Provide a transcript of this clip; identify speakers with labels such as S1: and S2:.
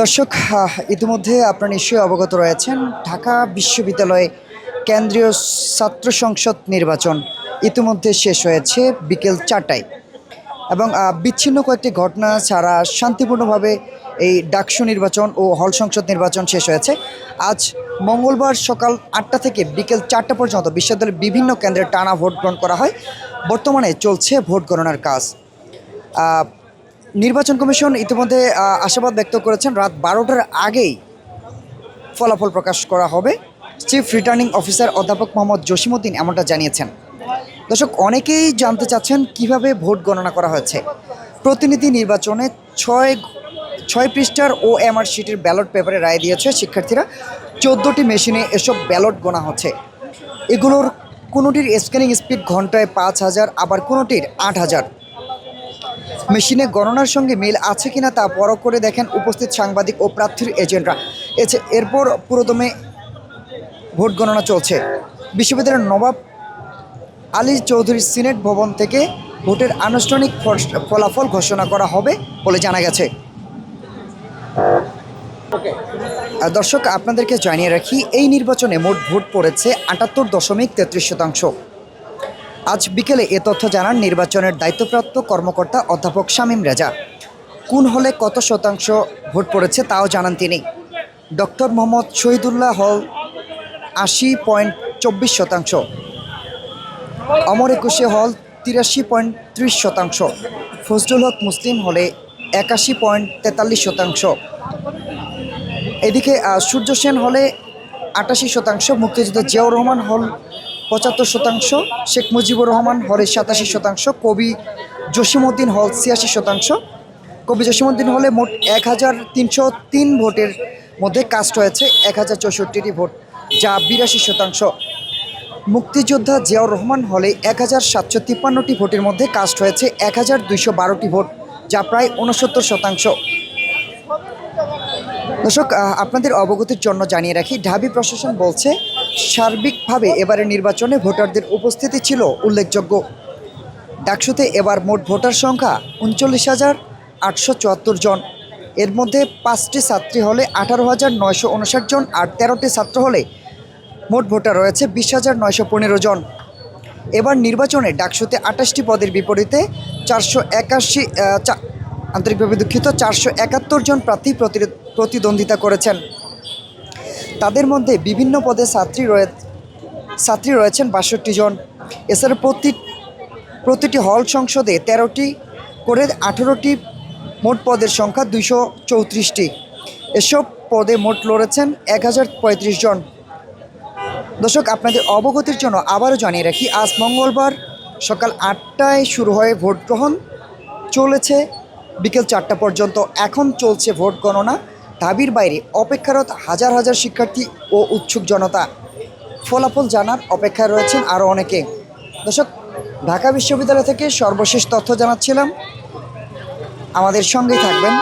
S1: দর্শক ইতিমধ্যে আপনারা নিশ্চয়ই অবগত রয়েছেন, ঢাকা বিশ্ববিদ্যালয়ে কেন্দ্রীয় ছাত্র সংসদ নির্বাচন ইতিমধ্যে শেষ হয়েছে বিকেল চারটায়। এবং বিচ্ছিন্ন কয়েকটি ঘটনা ছাড়া শান্তিপূর্ণভাবে এই ডাকসু নির্বাচন ও হল সংসদ নির্বাচন শেষ হয়েছে। আজ মঙ্গলবার সকাল আটটা থেকে বিকেল চারটা পর্যন্ত বিশ্ববিদ্যালয়ের বিভিন্ন কেন্দ্রে টানা ভোট গ্রহণ করা হয়। বর্তমানে চলছে ভোট গণনার কাজ নির্বাচন কমিশন ইতিমধ্যে আশাবাদ ব্যক্ত করেছেন রাত বারোটার আগেই ফলাফল প্রকাশ করা হবে। চিফ রিটার্নিং অফিসার অধ্যাপক মোহাম্মদ জসিমউদ্দিন এমনটা জানিয়েছেন। দর্শক, অনেকেই জানতে চাচ্ছেন কীভাবে ভোট গণনা করা হয়েছে প্রতিনিধি নির্বাচনে ছয় ছয় পৃষ্ঠার ও এমআর শিটের ব্যালট পেপারে রায় দিয়েছে শিক্ষার্থীরা। চোদ্দোটি মেশিনে এসব ব্যালট গোনা হচ্ছে। এগুলোর কোনোটির স্ক্যানিং স্পিড ঘন্টায় পাঁচ হাজার, আবার কোনোটির আট হাজার। মেশিনে গণনার সঙ্গে মিল আছে কিনা তা পরখ করে দেখেন উপস্থিত সাংবাদিক ও প্রার্থীর এজেন্টরা। এরপর পুরোদমে ভোট গণনা চলছে। বিশ্ববিদ্যালয়ের নবাব আলী চৌধুরী সিনেট ভবন থেকে ভোটের আনুষ্ঠানিক ফলাফল ঘোষণা করা হবে বলে জানা গেছে। দর্শক, আপনাদেরকে জানিয়ে রাখি, এই নির্বাচনে মোট ভোট পড়েছে আটাত্তর দশমিক তেত্রিশ শতাংশ। আজ বিকেলে এ তথ্য জানান নির্বাচনের দায়িত্বপ্রাপ্ত কর্মকর্তা অধ্যাপক শামীম রেজা। কোন হলে কত শতাংশ ভোট পড়েছে তাও জানান তিনি। ডক্টর মোহাম্মদ শহীদুল্লাহ হল আশি পয়েন্ট চব্বিশ শতাংশ। অমর একুশে হল তিরাশি পয়েন্ট ত্রিশ শতাংশ। ফজলুল হক মুসলিম হলে একাশি পয়েন্ট তেতাল্লিশ শতাংশ। এদিকে সূর্য সেন হলে আটাশি শতাংশ, মুক্তিযুদ্ধ জিয়াউর রহমান হল পঁচাত্তর শতাংশ, শেখ মুজিবুর রহমান হলে সাতাশি শতাংশ, কবি জসিমউদ্দিন হল ছিয়াশি শতাংশ। কবি জসিমউদ্দিন হলে মোট এক হাজার তিনশো তিন ভোটের মধ্যে কাস্ট হয়েছে, এক হাজার চৌষট্টিটি ভোট, যা বিরাশি শতাংশ। মুক্তিযোদ্ধা জিয়াউর রহমান হলে এক হাজার সাতশো তিপ্পান্নটি ভোটের মধ্যে কাস্ট হয়েছে, এক হাজার দুইশো বারোটি ভোট, যা প্রায় উনসত্তর শতাংশ। দর্শক আপনাদের অবগতির জন্য জানিয়ে রাখি, ঢাবি প্রশাসন বলছে সার্বিকভাবে এবারের নির্বাচনে ভোটারদের উপস্থিতি ছিল উল্লেখযোগ্য। ডাকসুতে এবার মোট ভোটার সংখ্যা উনচল্লিশ হাজার আটশো চুয়াত্তর জন। এর মধ্যে পাঁচটি ছাত্রী হলে আঠারো হাজার নয়শো উনষাট জন আর তেরোটি ছাত্র হলে মোট ভোটার রয়েছে বিশ হাজার নয়শো পনেরো জন। এবার নির্বাচনে ডাকসুতে আঠাশটি পদের বিপরীতে চারশো একাশি আন্তরিকভাবে দুঃখিত, চারশো একাত্তর জন প্রার্থী প্রতি- প্রতিদ্বন্দ্বিতা করেছেন। তাদের মধ্যে বিভিন্ন পদে ছাত্রী রয়ে, ছাত্রী রয়েছেন বাষট্টি জন। এছাড়া প্রতি, প্রতিটি হল সংসদে তেরোটি করে আঠেরোটি মোট পদের সংখ্যা দুইশো চৌত্রিশটি। এসব পদে মোট লড়েছেন এক হাজার পঁয়ত্রিশ জন। দর্শক, আপনাদের অবগতির জন্য আবারও জানিয়ে রাখি, আজ মঙ্গলবার সকাল আটটায় শুরু হয়ে ভোট গ্রহণ চলেছে। বিকেল চারটা পর্যন্ত এখন চলছে ভোট গণনা। দাবির বাইরে অপেক্ষারত হাজার হাজার শিক্ষার্থী ও উৎসুক জনতা। ফলাফল জানার অপেক্ষায় রয়েছেন আরও অনেকে। দর্শক, ঢাকা বিশ্ববিদ্যালয় থেকে সর্বশেষ তথ্য জানাচ্ছিলাম। আমাদের সঙ্গেই থাকবেন